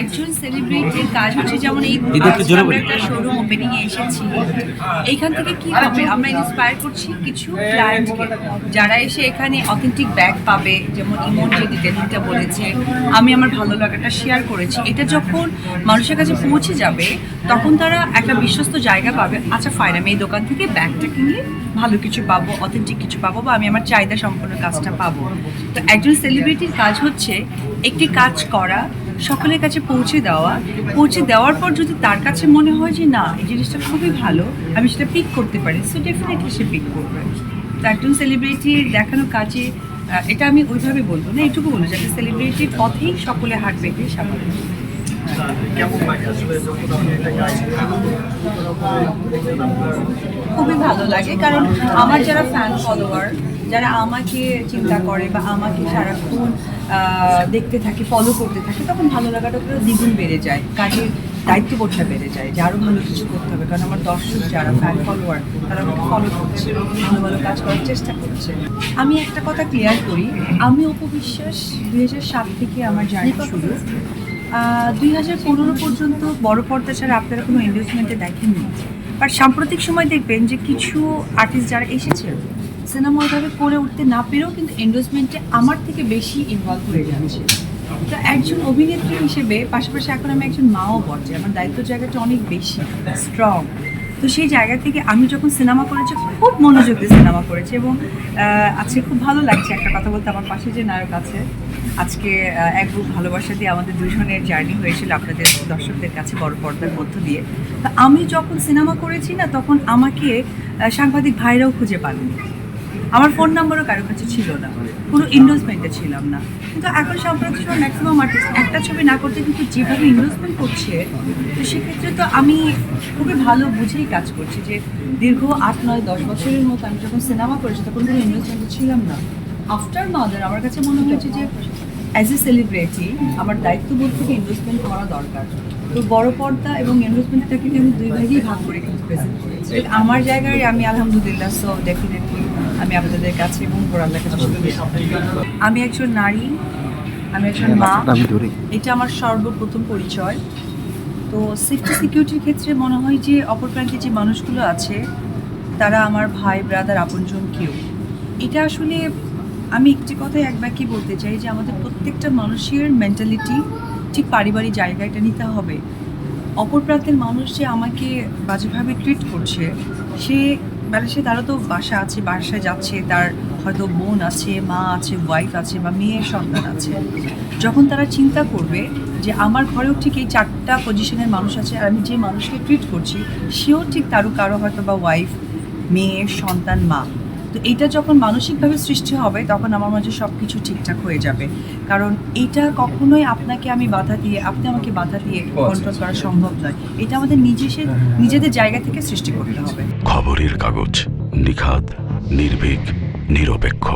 একজন সেলিব্রিটির কাজ হচ্ছে যেমন এই একটা শোরুম ওপেনিং এ এসেছি। এইখান থেকে কি হবে আমরা ইন্সপায়ার করছি? কিছু ক্লায়েন্টকে যারা এসে এখানে অথেন্টিক ব্যাগ পাবে যেমন ইমন যে ডিটেলিংটা বলেছে আমি আমার ভালো লাগাটা শেয়ার করেছি। এটা যখন মানুষের কাছে পৌঁছে যাবে তখন তারা একটা বিশ্বস্ত জায়গা পাবে। আচ্ছা ফাইন আমি এই দোকান থেকে ব্যাগটা কিনে ভালো কিছু পাবো অথেন্টিক কিছু পাবো বা আমি আমার চাহিদা সম্পন্ন কাজটা পাবো। তো একজন সেলিব্রিটির কাজ হচ্ছে একটি কাজ করা সকলের কাছে পৌঁছে দেওয়া। পৌঁছে দেওয়ার পর যদি তার কাছে মনে হয় যে, না, এই জিনিসটা খুবই ভালো, আমি সেটা পিক করতে পারি, সো ডেফিনেটলি সে পিক করবে। তো একজন সেলিব্রিটির দেখানো কাজে এটা আমি ওইভাবে বলব না, এইটুকু বলব যাতে সেলিব্রিটির পথেই সকলে হাঁটবে, এটাই স্বাভাবিক। খুবই ভালো লাগে, কারণ আমার যারা ফ্যান ফলোয়ার যারা আমাকে চিন্তা করে বা আমাকে সারাক্ষণ দেখতে থাকে ফলো করতে থাকে তখন ভালো লাগাটা পুরো দ্বিগুণ বেড়ে যায়। কাজের দায়িত্ববোধটা বেড়ে যায় যে আরও ভালো কিছু করতে হবে। কারণ আমার দর্শক যারা ফ্যান ফলোয়ার তারা আমাকে ফলো করছে ভালো ভালো কাজ করার চেষ্টা করছে। আমি একটা কথা ক্লিয়ার করি আমি অপবিশ্বাস দুই হাজার সাত থেকে আমার জার্নি শুরু। দুই হাজার পনেরো পর্যন্ত বড় পর্দা ছাড়া আপনারা কোনো এন্ডোজমেন্টে দেখেননি। বাট সাম্প্রতিক সময় দেখবেন যে কিছু আর্টিস্ট যারা এসেছে সিনেমা ওইভাবে করে উঠতে না পেরেও কিন্তু এন্ডোজমেন্টে আমার থেকে বেশি ইনভলভ হয়ে যাচ্ছে। তো একজন অভিনেত্রী হিসেবে পাশাপাশি এখন আমি একজন মাও বটে, আমার দায়িত্ব জায়গাটা অনেক বেশি স্ট্রং তো সেই জায়গা থেকে আমি যখন সিনেমা করেছি, খুব মনোযোগ দিয়ে সিনেমা করেছি এবং আজকে খুব ভালো লাগছে একটা কথা বলতে আমার পাশে যে নায়ক আছে। আজকে এক বুক ভালোবাসা দিয়ে আমাদের দুজনের জার্নি হয়েছিল আপনাদের দর্শকদের কাছে বড় পর্দার মধ্য দিয়ে। তা আমি যখন সিনেমা করেছি না, তখন আমাকে সাংবাদিক ভাইরাও খুঁজে পাননি। আমার ফোন নাম্বারও কারও কাছে ছিল না। কোনো ইনভেস্টমেন্টে ছিলাম না। কিন্তু এখন সাম্প্রতিক সময় ম্যাক্সিমাম আর্টিস্ট একটা ছবি না করতে কিন্তু যেভাবে ইনভেস্টমেন্ট করছে, তো সেক্ষেত্রে তো আমি খুবই ভালো বুঝেই কাজ করছি যে দীর্ঘ আট, নয়, দশ বছরের মতো আমি যখন সিনেমা করেছি, তখন কোনো ইনভেস্টমেন্টে ছিলাম না। আফটার মাদার আমার কাছে মনে হয়েছে যে অ্যাজ এ সেলিব্রিটি আমার দায়িত্ববোধ থেকে ইনভেস্টমেন্ট করা দরকার। তো বড় পর্দা এবং ইনভেস্টমেন্টটাকে আমি দুই ভাগেই ভাগ করে কিন্তু প্রেজেন্ট করেছি। আমার জায়গায় আমি আলহামদুলিল্লাহ সো ডেফিনেটলি আমি আপনাদের কাছে এবং আল্লাহর কাছে। আমি একজন নারী আমি একজন মা। এটা আমার সর্বপ্রথম পরিচয়। তো সেফটি সিকিউরিটির ক্ষেত্রে মনে হয় যে অপর প্রান্তে যে মানুষগুলো আছে তারা আমার ভাই ব্রাদার আপনজন কেউ। এটা আসলে আমি একটি কথাই এক বাক্যে বলতে চাই যে আমাদের প্রত্যেকটা মানুষের মেন্টালিটি ঠিক পারিবারিক জায়গাটা নিতে হবে। অপর প্রান্তের মানুষ যে আমাকে বাজেভাবে ট্রিট করছে সে মানে তারা তো বাসা আছে, বাসায় যাচ্ছে, তার হয়তো বোন আছে, মা আছে ওয়াইফ আছে বা মেয়ের সন্তান আছে। যখন তারা চিন্তা করবে যে আমার ঘরেও ঠিক এই চারটা পজিশনের মানুষ আছে আর আমি যে মানুষকে ট্রিট করছি, সেও ঠিক তারও কারও হয়তো বা ওয়াইফ মেয়ের সন্তান, মা। তো এটা যখন মানসিকভাবে সৃষ্টি হবে তখন আমার মাঝে সব কিছু ঠিকঠাক হয়ে যাবে। কারণ এটা কখনোই আপনাকে আমি বাধা দিয়ে আপনি আমাকে বাধা দিয়ে কন্ট্রোল করা সম্ভব নয়। এটা আমাদের নিজেদের নিজেদের জায়গা থেকে সৃষ্টি করতে হবে। খবরের কাগজ নিখাদ নির্ভীক নিরপেক্ষ।